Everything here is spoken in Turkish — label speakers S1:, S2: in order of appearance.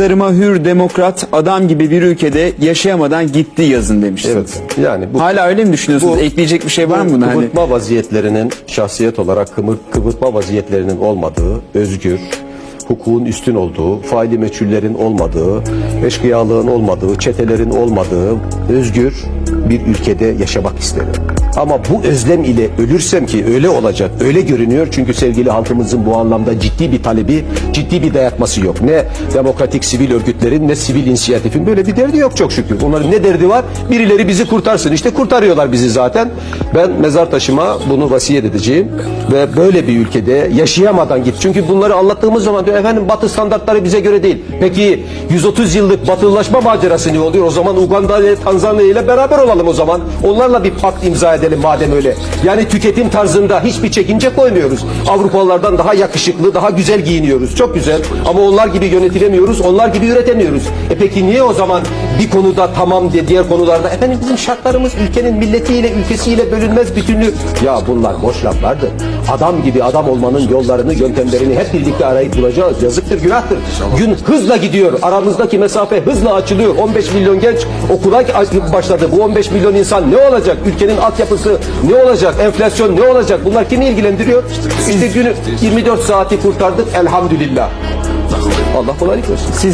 S1: Mezarıma hür, demokrat, adam gibi bir ülkede yaşayamadan gitti yazın demişsiniz.
S2: Evet. Yani bu
S1: Hala öyle mi düşünüyorsunuz?
S2: Bu-
S1: Ekleyecek bir şey var mı buna? Hani
S2: Kıvırtma vaziyetlerinin şahsiyet olarak kımır, kıvırtma vaziyetlerinin olmadığı, özgür, hukukun üstün olduğu, faili meçhullerin olmadığı, eşkıyalığın olmadığı, çetelerin olmadığı, özgür bir ülkede yaşamak isterim. Ama bu özlem ile ölürsem ki öyle olacak, öyle görünüyor çünkü sevgili halkımızın bu anlamda ciddi bir talebi, ciddi bir dayatması yok. Ne demokratik sivil örgütlerin ne sivil inisiyatifin böyle bir derdi yok çok şükür. Onların ne derdi var? Birileri bizi kurtarsın. İşte kurtarıyorlar bizi zaten. Ben mezar taşıma bunu vasiyet edeceğim ve böyle bir ülkede yaşayamadan git. Çünkü bunları anlattığımız zaman diyor efendim batı standartları bize göre değil. Peki 130 yıllık batılılaşma macerası ne oluyor? O zaman Uganda ile Tanzanya ile beraber olalım o zaman. Onlarla bir pakt imza edelim madem öyle. Yani tüketim tarzında hiçbir çekince koymuyoruz. Avrupalılardan daha yakışıklı, daha güzel giyiniyoruz. Çok güzel. Ama onlar gibi yönetilemiyoruz, onlar gibi üretemiyoruz. E peki niye o zaman bir konuda tamam de diğer konularda efendim bizim şartlarımız ülkenin milletiyle, ülkesiyle bölünmez bütünlüğü. Ya bunlar boş laflardır. Adam gibi adam olmanın yollarını, yöntemlerini hep birlikte arayıp bulacağız. Yazıktır, günahtır. Gün hızla gidiyor. Aramızdaki mesafe hızla açılıyor. 15 milyon genç okula başladı. Bu 15 milyon insan ne olacak? Ülkenin altyapısı ne olacak? Enflasyon ne olacak? Bunlar kimi ilgilendiriyor? İşte günü 24 saati kurtardık elhamdülillah. Allah kolaylık versin.
S1: siz